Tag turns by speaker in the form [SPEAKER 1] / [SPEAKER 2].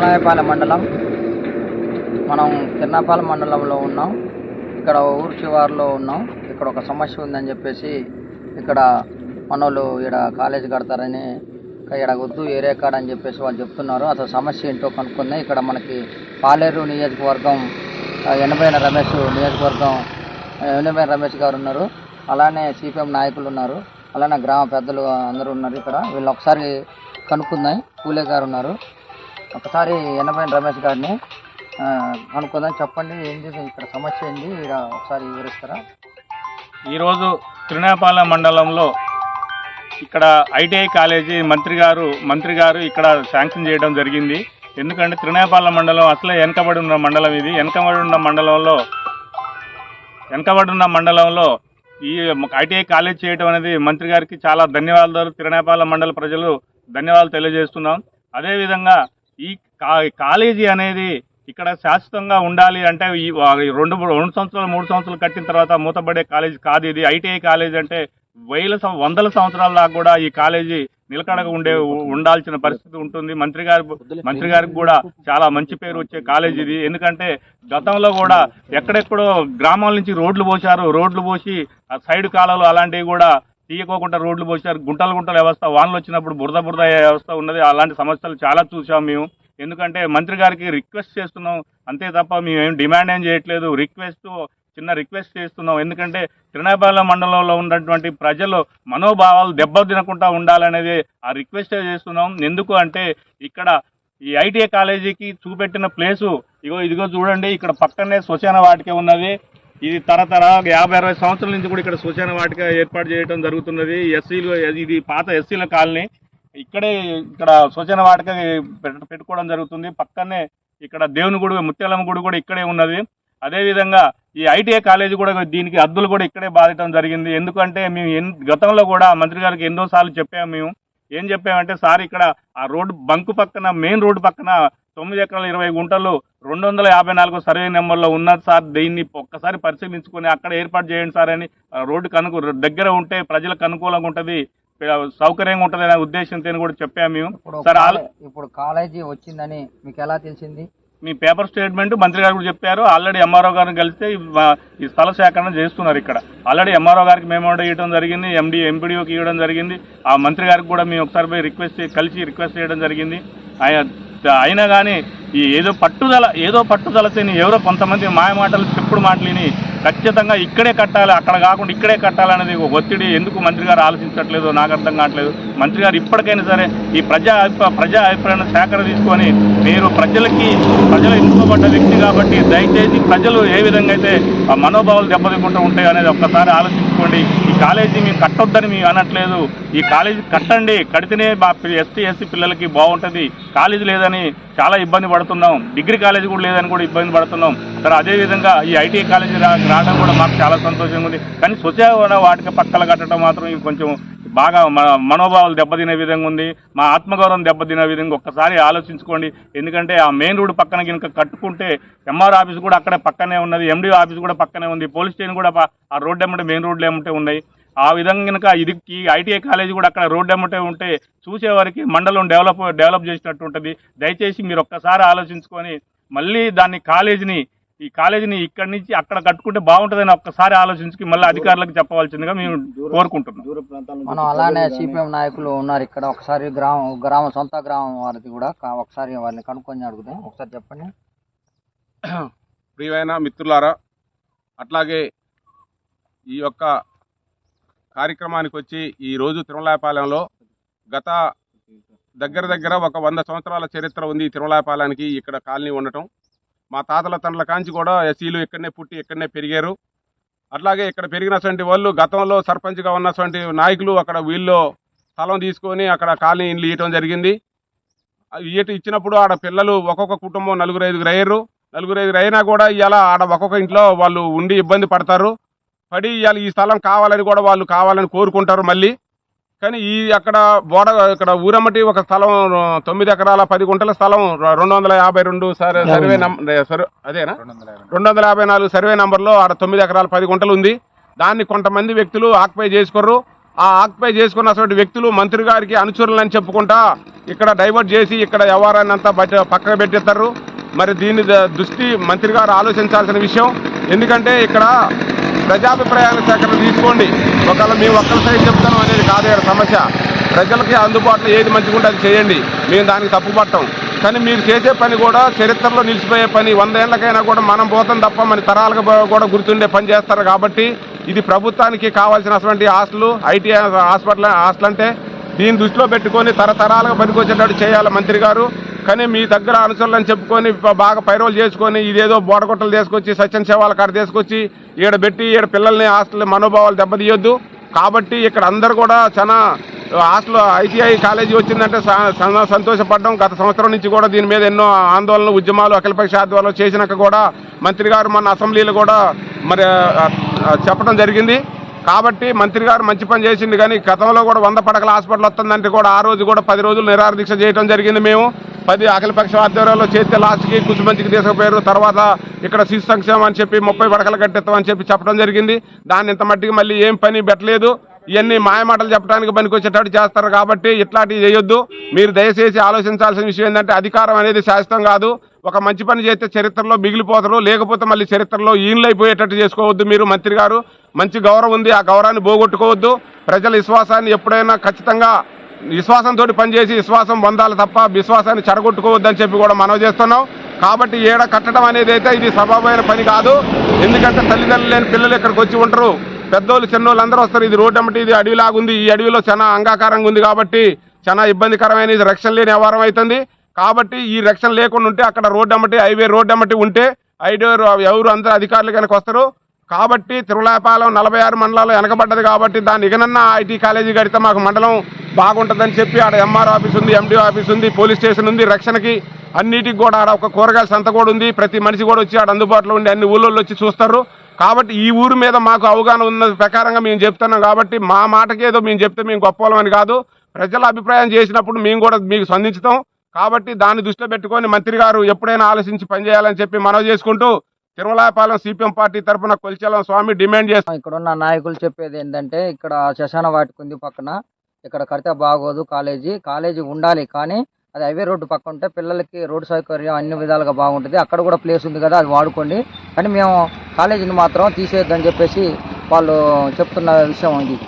[SPEAKER 1] తిమ్మనాయపాలెం మండలం. మనం తిన్నాపాలెం మండలంలో ఉన్నాం. ఇక్కడ ఊరు చివారిలో ఉన్నాం. ఇక్కడ ఒక సమస్య ఉందని చెప్పేసి ఇక్కడ మనోళ్ళు ఇక్కడ కాలేజ్ కడతారని ఇక్కడ వద్దు ఏరియా కాడ అని చెప్పేసి వాళ్ళు చెప్తున్నారు. అసలు సమస్య ఏంటో కనుక్కుంది ఇక్కడ మనకి పాలేరు నియోజకవర్గం ఆ, ఎనభైన రమేష్ నియోజకవర్గం ఎనభై రమేష్ గారు ఉన్నారు. అలానే సిపిఎం నాయకులు ఉన్నారు. అలానే గ్రామ పెద్దలు అందరూ ఉన్నారు ఇక్కడ. వీళ్ళు ఒకసారి కనుక్కుందాం. పూలే గారు ఉన్నారు. ఒకసారి ఎనభైన రమేష్ గారిని అనుకుందాం చెప్పండి ఏంటి ఇక్కడ సమస్య ఏంటి ఇక్కడ ఒకసారి వివరిస్తారా?
[SPEAKER 2] ఈరోజు తిరునేపాలెం మండలంలో ఇక్కడ ఐటీఐ కాలేజీ మంత్రి గారు మంత్రి గారు ఇక్కడ శాంక్షన్ చేయడం జరిగింది. ఎందుకంటే తిరునేపాలెం మండలం అసలే వెనకబడి ఉన్న మండలం ఇది. వెనకబడి ఉన్న మండలంలో వెనకబడి ఉన్న మండలంలో ఈ ఐటీఐ కాలేజ్ చేయడం అనేది మంత్రి గారికి చాలా ధన్యవాదాలు. తిరునేపాలెం మండల ప్రజలు ధన్యవాదాలు తెలియజేస్తున్నాం. అదేవిధంగా ఈ కా కాలేజీ అనేది ఇక్కడ శాశ్వతంగా ఉండాలి అంటే ఈ రెండు రెండు సంవత్సరాలు మూడు సంవత్సరాలు కట్టిన తర్వాత మూతపడే కాలేజీ కాదు ఇది. ఐటీఐ కాలేజ్ అంటే వేల వందల సంవత్సరాల దాకా కూడా ఈ కాలేజీ నిలకడగా ఉండే ఉండాల్సిన పరిస్థితి ఉంటుంది. మంత్రి గారు మంత్రి గారికి కూడా చాలా మంచి పేరు వచ్చే కాలేజ్ ఇది. ఎందుకంటే గతంలో కూడా ఎక్కడెక్కడో గ్రామాల నుంచి రోడ్లు పోశారు. రోడ్లు పోసి ఆ సైడ్ కాలాలు అలాంటివి కూడా తీయకోకుండా రోడ్లు పోసారు గుంటలు గుంటల వ్యవస్థ వానలు వచ్చినప్పుడు బురద బురద వ్యవస్థ ఉన్నది. అలాంటి సమస్యలు చాలా చూసాం మేము. ఎందుకంటే మంత్రి గారికి రిక్వెస్ట్ చేస్తున్నాం. అంతే తప్ప మేము ఏం డిమాండ్ ఏం చేయట్లేదు. రిక్వెస్ట్ చిన్న రిక్వెస్ట్ చేస్తున్నాం. ఎందుకంటే తిరునాపాలెం మండలంలో ఉన్నటువంటి ప్రజలు మనోభావాలు దెబ్బతినకుండా ఉండాలనేది ఆ రిక్వెస్ట్ చేస్తున్నాం. ఎందుకు అంటే ఇక్కడ ఈ ఐటీఐ కాలేజీకి చూపెట్టిన ప్లేసు ఇగో ఇదిగో చూడండి ఇక్కడ పక్కనే శ్మశాన వాటికే ఉన్నది. ఇది తరతర యాభై అరవై సంవత్సరాల నుంచి కూడా ఇక్కడ శ్మశాన వాటిక ఏర్పాటు చేయడం జరుగుతున్నది. ఎస్సీలు ఇది పాత ఎస్సీల కాలనీ. ఇక్కడే ఇక్కడ శ్మశాన వాటిక పెట్టుకోవడం జరుగుతుంది. పక్కనే ఇక్కడ దేవుని గుడి ముత్యాలమ్మ గుడి కూడా ఇక్కడే ఉన్నది. అదేవిధంగా ఈ ఐటీఐ కాలేజీ కూడా దీనికి అద్దులు కూడా ఇక్కడే బాధటం జరిగింది. ఎందుకంటే మేము ఎన్ గతంలో కూడా మంత్రి గారికి ఎన్నోసార్లు చెప్పాము మేము. ఏం చెప్పామంటే సార్ ఇక్కడ ఆ రోడ్డు బంకు పక్కన మెయిన్ రోడ్డు పక్కన తొమ్మిది ఎకరాల ఇరవై గుంటలు రెండు వందల యాభై నాలుగు సర్వే నెంబర్లో ఉన్నది సార్. దీన్ని ఒక్కసారి పరిశీలించుకొని అక్కడ ఏర్పాటు చేయండి సార్ అని ఆ రోడ్డుకు అనుకు దగ్గర ఉంటే ప్రజలకు అనుకూలంగా ఉంటుంది సౌకర్యంగా ఉంటుంది అనే ఉద్దేశంతో కూడా చెప్పాము సార్
[SPEAKER 1] ఇప్పుడు కాలేజీ వచ్చిందని మీకు ఎలా తెలిసింది?
[SPEAKER 2] మీ పేపర్ స్టేట్మెంట్ మంత్రి గారు కూడా చెప్పారు. ఆల్రెడీ ఎంఆర్ఓ గారిని కలిస్తే ఈ స్థల సేకరణ చేస్తున్నారు ఇక్కడ. ఆల్రెడీ ఎంఆర్ఓ గారికి మెమోడో ఇవ్వడం జరిగింది ఎండి ఎంపీడీఓకి ఇవ్వడం జరిగింది. ఆ మంత్రి గారికి కూడా మేము ఒకసారి పోయి రిక్వెస్ట్ కలిసి రిక్వెస్ట్ చేయడం జరిగింది. ఆయన అయినా కానీ ఈ ఏదో పట్టుదల ఏదో పట్టుదలతో ఎవరో కొంతమంది మాయ మాటలు చెప్పుడు మాటలిని ఖచ్చితంగా ఇక్కడే కట్టాలి అక్కడ కాకుండా ఇక్కడే కట్టాలనేది ఒత్తిడి. ఎందుకు మంత్రి గారు ఆలోచించట్లేదు నాకు అర్థం కావట్లేదు? మంత్రి గారు ఇప్పటికైనా సరే ఈ ప్రజా అభిప్రాయ ప్రజా అభిప్రాయాన్ని సేకరణ తీసుకొని మీరు ప్రజలకి ప్రజలు ఎన్నుకోబడ్డ వ్యక్తి కాబట్టి దయచేసి ప్రజలు ఏ విధంగా అయితే ఆ మనోభావాలు దెబ్బతింటూ ఉంటాయి అనేది ఒక్కసారి ఆలోచించుకోండి ఈ కాలేజీ మేము కట్టొద్దని మేము అనట్లేదు. ఈ కాలేజీ కట్టండి కడితేనే మా ఎస్టీ ఎస్సీ పిల్లలకి బాగుంటుంది. కాలేజీ లేదని చాలా ఇబ్బంది పడుతున్నాం. డిగ్రీ కాలేజీ కూడా లేదని కూడా ఇబ్బంది పడుతున్నాం. సరే అదేవిధంగా ఈ ఐటీ కాలేజీ రావడం కూడా మాకు చాలా సంతోషంగా ఉంది. కానీ స్వచ్ఛ వాటికి పక్కల కట్టడం మాత్రం కొంచెం బాగా మన మనోభావాలు దెబ్బతినే విధంగా ఉంది. మా ఆత్మగౌరవం దెబ్బతినే విధంగా ఒక్కసారి ఆలోచించుకోండి. ఎందుకంటే ఆ మెయిన్ రోడ్ పక్కన కనుక కట్టుకుంటే ఎంఆర్ ఆఫీస్ కూడా అక్కడే పక్కనే ఉన్నది ఎండి ఆఫీస్ కూడా పక్కనే ఉంది. పోలీస్ స్టేషన్ కూడా ఆ రోడ్డు ఏమంటే మెయిన్ రోడ్లు ఏమంటే ఉన్నాయి. ఆ విధంగా కనుక ఇది ఈ ఐటీఐ కాలేజీ కూడా అక్కడ రోడ్డు ఎమ్మటే ఉంటే చూసేవారికి మండలం డెవలప్ డెవలప్ చేసినట్టు ఉంటుంది. దయచేసి మీరు ఒక్కసారి ఆలోచించుకొని మళ్ళీ దాన్ని కాలేజీని ఈ కాలేజీని ఇక్కడి నుంచి అక్కడ కట్టుకుంటే బాగుంటుందని ఒక్కసారి ఆలోచించుకుని మళ్ళీ అధికారులకు చెప్పవలసిందిగా మేము కోరుకుంటున్నాం.
[SPEAKER 1] మనం అలానే సిపిఎం నాయకులు ఉన్నారు ఇక్కడ. ఒకసారి గ్రామం గ్రామం సొంత గ్రామం వారిది కూడా ఒకసారి వారిని కనుక్కొని అడుగుదాం. ఒకసారి చెప్పండి.
[SPEAKER 3] ప్రియమైన మిత్రులారా అట్లాగే ఈ యొక్క కార్యక్రమానికి వచ్చి ఈ రోజు తిరుమలాపాలెంలో గత దగ్గర దగ్గర ఒక వంద సంవత్సరాల చరిత్ర ఉంది ఈ తిరుమలాపాలెనికి ఇక్కడ కాలనీ ఉండటం. మా తాతల తండ్రుల కాంచి కూడా ఎస్సీలు ఇక్కడనే పుట్టి ఇక్కడనే పెరిగారు. అట్లాగే ఇక్కడ పెరిగినటువంటి వాళ్ళు గతంలో సర్పంచ్గా ఉన్నటువంటి నాయకులు అక్కడ వీళ్ళు స్థలం తీసుకొని అక్కడ కాలనీ ఇండ్లు ఇవ్వటం జరిగింది. అది ఇచ్చినప్పుడు ఆడ పిల్లలు ఒక్కొక్క కుటుంబం నలుగురు ఐదుగురు అయ్యారు. నలుగురు ఐదుగురు అయినా కూడా ఇవాళ ఆడ ఒక్కొక్క ఇంట్లో వాళ్ళు ఉండి ఇబ్బంది పడతారు. పడి ఇవాళ ఈ స్థలం కావాలని కూడా వాళ్ళు కావాలని కోరుకుంటారు మళ్ళీ. కానీ ఈ అక్కడ బోడ ఇక్కడ ఊరమ్మటి ఒక స్థలం తొమ్మిది ఎకరాల పది గుంటల స్థలం రెండు వందల యాభై రెండు సర్వే అదేనా రెండు వందల యాభై నాలుగు సర్వే నంబర్లో ఆడ తొమ్మిది ఎకరాల పది గుంటలు ఉంది. దాన్ని కొంతమంది వ్యక్తులు ఆక్యుపై చేసుకోర్రు. ఆ ఆక్యుపై చేసుకున్నటువంటి వ్యక్తులు మంత్రి గారికి అనుచరులని చెప్పుకుంటా ఇక్కడ డైవర్ట్ చేసి ఇక్కడ వ్యవహారాన్ని అంతా బయట పక్కన పెట్టేస్తారు. మరి దీని దృష్టి మంత్రి గారు ఆలోచించాల్సిన విషయం. ఎందుకంటే ఇక్కడ ప్రజాభిప్రాయాల సేకరణ తీసుకోండి. ఒకవేళ మేము ఒక్కరి సైడ్ చెప్తాను అనేది కాదు ఇక్కడ సమస్య. ప్రజలకి అందుబాటులో ఏది మంచిగుంటే అది చేయండి. మేము దానికి తప్పుపట్టం కానీ మీరు చేసే పని కూడా చరిత్రలో నిలిచిపోయే పని. వంద ఏళ్ళకైనా కూడా మనం పోతాం తప్ప మన తరాలకు కూడా గుర్తుండే పని చేస్తారు కాబట్టి ఇది ప్రభుత్వానికి కావాల్సినటువంటి ఆస్తులు ఐటీ హాస్పిటల్ హాస్టల్ అంటే దీన్ని దృష్టిలో పెట్టుకొని తరతరాలుగా పనికొచ్చేటట్టు చేయాలి మంత్రి గారు. కానీ మీ దగ్గర అనుసరులని చెప్పుకొని బాగా పైరోలు చేసుకొని ఇదేదో బోడగొట్టలు తీసుకొచ్చి సత్యం సేవాల కాడ తీసుకొచ్చి ఈడ పెట్టి ఈడ పిల్లల్ని హాస్టల్ మనోభావాలు దెబ్బతీయొద్దు. కాబట్టి ఇక్కడ అందరు కూడా చాలా హాస్టల్ ఐటీఐ కాలేజీ వచ్చిందంటే సంతోషపడ్డం చాలా గత సంవత్సరం నుంచి కూడా దీని మీద ఎన్నో ఆందోళనలు ఉద్యమాలు అఖిలపక్ష ఆధ్వర్యంలో చేసినాక కూడా మంత్రి గారు మన అసెంబ్లీలో కూడా మరి చెప్పడం జరిగింది. కాబట్టి మంత్రి గారు మంచి పని చేసింది కానీ గతంలో కూడా వంద పడకల హాస్పిటల్ వస్తుందంటే కూడా ఆ రోజు కూడా పది రోజులు నిరాహార దీక్ష చేయడం జరిగింది మేము. పది అఖిలపక్ష ఆధ్వర్యంలో చేస్తే లాస్ట్కి కుసుమంచికి తీసుకుపోయారు తర్వాత ఇక్కడ శిశు సంక్షేమం అని చెప్పి ముప్పై పడకలు కట్టిస్తామని చెప్పి చెప్పడం జరిగింది. దాన్ని ఇంత మట్టికి మళ్ళీ ఏం పని పెట్టలేదు. ఇవన్నీ మాయమాటలు చెప్పడానికి పనికొచ్చేటట్టు చేస్తారు కాబట్టి ఇట్లాంటివి చేయొద్దు. మీరు దయచేసి ఆలోచించాల్సిన విషయం ఏంటంటే అధికారం అనేది శాశ్వతం కాదు. ఒక మంచి పని చేస్తే చరిత్రలో మిగిలిపోతారు. లేకపోతే మళ్ళీ చరిత్రలో ఈయనలైపోయేటట్టు చేసుకోవద్దు మీరు మంత్రి గారు. మంచి గౌరవం ఉంది. ఆ గౌరవాన్ని పోగొట్టుకోవద్దు. ప్రజల విశ్వాసాన్ని ఎప్పుడైనా ఖచ్చితంగా విశ్వాసంతో పనిచేసి విశ్వాసం పొందాలి తప్ప విశ్వాసాన్ని చెడగొట్టుకోవద్దని చెప్పి కూడా మనవి చేస్తున్నాం. కాబట్టి ఏడ కట్టడం అనేది అయితే ఇది సభమైన పని కాదు. ఎందుకంటే తల్లిదండ్రులు లేని పిల్లలు ఇక్కడికి వచ్చి ఉంటారు పెద్దోళ్ళు చిన్నోళ్ళు అందరూ వస్తారు. ఇది రోడ్డు అమ్మటి ఇది అడవిలాగుంది ఈ అడవిలో చాలా అంగాకారంగా ఉంది కాబట్టి చాలా ఇబ్బందికరమైన ఇది రక్షణ లేని వ్యవహారం అవుతుంది. కాబట్టి ఈ రక్షణ లేకుండా ఉంటే అక్కడ రోడ్డు అమ్మటి హైవే రోడ్డు అమ్మటి ఉంటే ఐడోర్ ఎవరు అందరూ అధికారులు కనుక వస్తారు. కాబట్టి తిరుమలాపాలెం నలభై ఆరు మండలాలు వెనకబడ్డది కాబట్టి దాన్ని ఇకనన్నా ఐటీ కాలేజీ కడితే మాకు మండలం బాగుంటుందని చెప్పి ఆడ ఎంఆర్ ఆఫీస్ ఉంది ఎండిఓ ఆఫీస్ ఉంది పోలీస్ స్టేషన్ ఉంది రక్షణకి అన్నిటికి కూడా ఆడ ఒక కూరగాయల సంత కూడా ఉంది. ప్రతి మనిషి కూడా వచ్చి ఆడ అందుబాటులో ఉండి అన్ని ఊళ్ళో వచ్చి చూస్తారు. కాబట్టి ఈ ఊరు మీద మాకు అవగాహన ఉన్న ప్రకారంగా మేము చెప్తున్నాం కాబట్టి మా మాటకి ఏదో మేము చెప్తే మేము గొప్పవాళ్ళమని కాదు. ప్రజల అభిప్రాయం చేసినప్పుడు మేము కూడా మీకు స్పందించుతాం. కాబట్టి దాన్ని దృష్టిలో పెట్టుకొని మంత్రి గారు ఎప్పుడైనా ఆలోచించి పనిచేయాలని చెప్పి మనవి చేసుకుంటూ తిరుమలాపాలెం సిపిఎం పార్టీ తరఫున కొలిచేలం స్వామి డిమాండ్ చేస్తాం
[SPEAKER 1] ఇక్కడ ఉన్న నాయకులు చెప్పేది ఏంటంటే ఇక్కడ శశాన వాటిక ఉంది పక్కన. ఇక్కడ కడితే బాగోదు కాలేజీ కాలేజీ ఉండాలి కానీ అది హైవే రోడ్డు పక్క ఉంటే పిల్లలకి రోడ్డు సౌకర్యం అన్ని విధాలుగా బాగుంటుంది. అక్కడ కూడా ప్లేస్ ఉంది కదా అది వాడుకోండి. కానీ మేము కాలేజీని మాత్రం తీసేయొద్దని చెప్పేసి వాళ్ళు చెప్తున్న విషయం ఇది.